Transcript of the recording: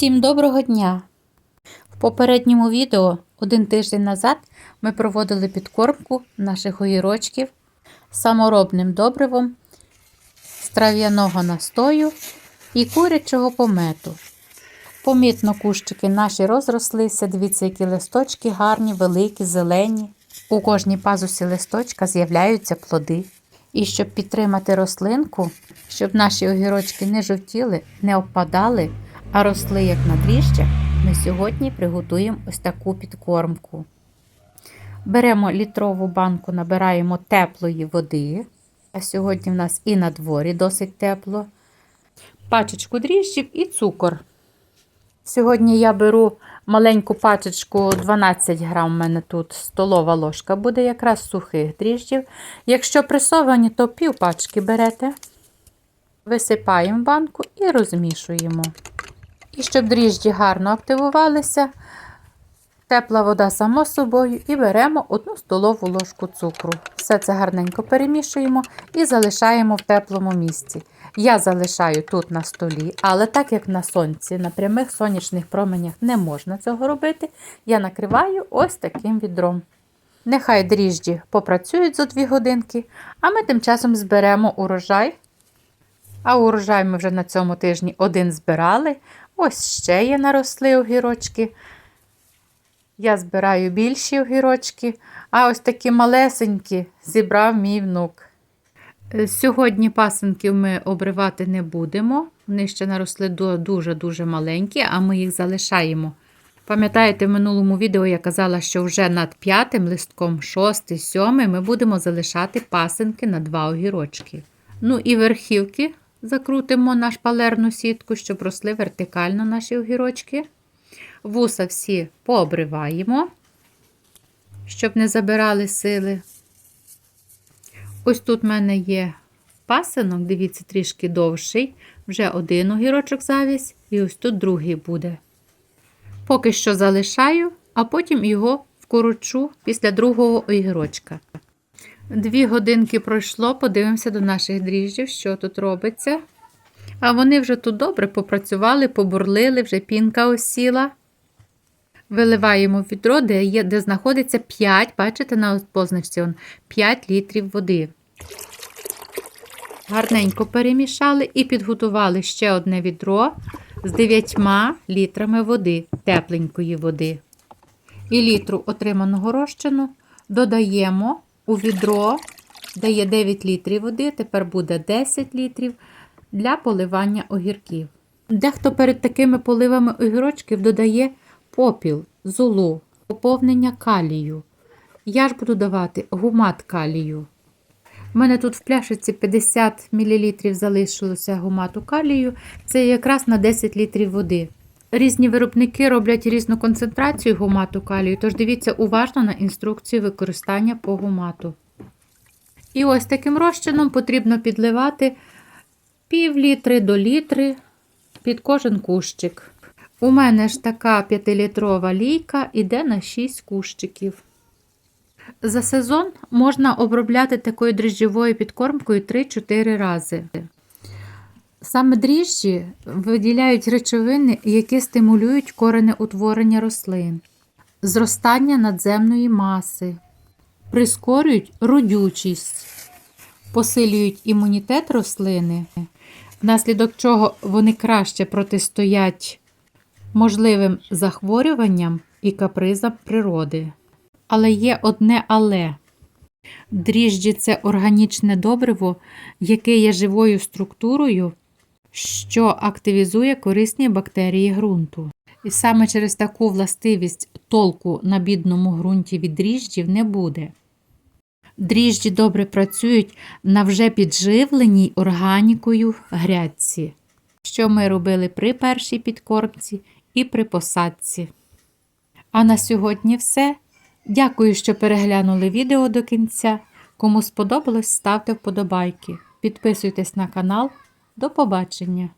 Всім доброго дня! В попередньому відео один тиждень назад ми проводили підкормку наших огірочків саморобним добривом з трав'яного настою і курячого помету. Помітно кущики наші розрослися, дивіться, які листочки гарні, великі, зелені. У кожній пазусі листочка з'являються плоди. І щоб підтримати рослинку, щоб наші огірочки не жовтіли, не опадали, а росли як на дріжджах, ми сьогодні приготуємо ось таку підкормку. Беремо літрову банку, набираємо теплої води. А сьогодні в нас і на дворі досить тепло. Пачечку дріжджів і цукор. Сьогодні я беру маленьку пачечку 12 грам, у мене тут столова ложка буде якраз сухих дріжджів. Якщо пресовані, то пів пачки берете, висипаємо банку і розмішуємо. І щоб дріжджі гарно активувалися, тепла вода само собою, і беремо одну столову ложку цукру. Все це гарненько перемішуємо і залишаємо в теплому місці. Я залишаю тут на столі, але так як на сонці, на прямих сонячних променях не можна цього робити, я накриваю ось таким відром. Нехай дріжджі попрацюють за 2 годинки, а ми тим часом зберемо урожай. А урожай ми вже на цьому тижні один збирали. Ось ще є наросли огірочки. Я збираю більші огірочки, а ось такі малесенькі зібрав мій внук. Е, Сьогодні пасенків ми обривати не будемо. Вони ще наросли дуже-дуже маленькі, а ми їх залишаємо. Пам'ятаєте, в минулому відео я казала, що вже над п'ятим листком, шостий, сьомий, ми будемо залишати пасенки на два огірочки. Ну і верхівки закрутимо на шпалерну сітку, щоб росли вертикально наші огірочки. Вуса всі пообриваємо, щоб не забирали сили. Ось тут в мене є пасинок, дивіться, трішки довший. Вже один огірочок завість, і ось тут другий буде. Поки що залишаю, а потім його вкорочу після другого огірочка. Дві годинки пройшло, подивимося до наших дріжджів, що тут робиться. А вони вже тут добре попрацювали, побурлили, вже пінка осіла. Виливаємо відро, де, є, де знаходиться 5, бачите, на позначці 5 літрів води. Гарненько перемішали і підготували ще одне відро з 9 літрами води, тепленької води. І літру отриманого розчину додаємо у відро, де є 9 літрів води, тепер буде 10 літрів для поливання огірків. Дехто перед такими поливами огірочків додає попіл, золу, поповнення калію. Я ж буду давати гумат калію. У мене тут в пляшиці 50 мл залишилося гумату калію, це якраз на 10 літрів води. Різні виробники роблять різну концентрацію гумату калію, тож дивіться уважно на інструкцію використання по гумату. І ось таким розчином потрібно підливати пів літри до літри під кожен кущик. У мене ж така 5-літрова лійка іде на 6 кущиків. За сезон можна обробляти такою дріжджовою підкормкою 3-4 рази. Саме дріжджі виділяють речовини, які стимулюють коренеутворення рослин, зростання надземної маси, прискорюють родючість, посилюють імунітет рослини, внаслідок чого вони краще протистоять можливим захворюванням і капризам природи. Але є одне але. Дріжджі це органічне добриво, яке є живою структурою, що активізує корисні бактерії ґрунту. І саме через таку властивість толку на бідному ґрунті від дріжджів не буде. Дріжджі добре працюють на вже підживленій органікою грядці, що ми робили при першій підкормці і при посадці. А на сьогодні все. Дякую, що переглянули відео до кінця. Кому сподобалось, ставте вподобайки. Підписуйтесь на канал. До побачення!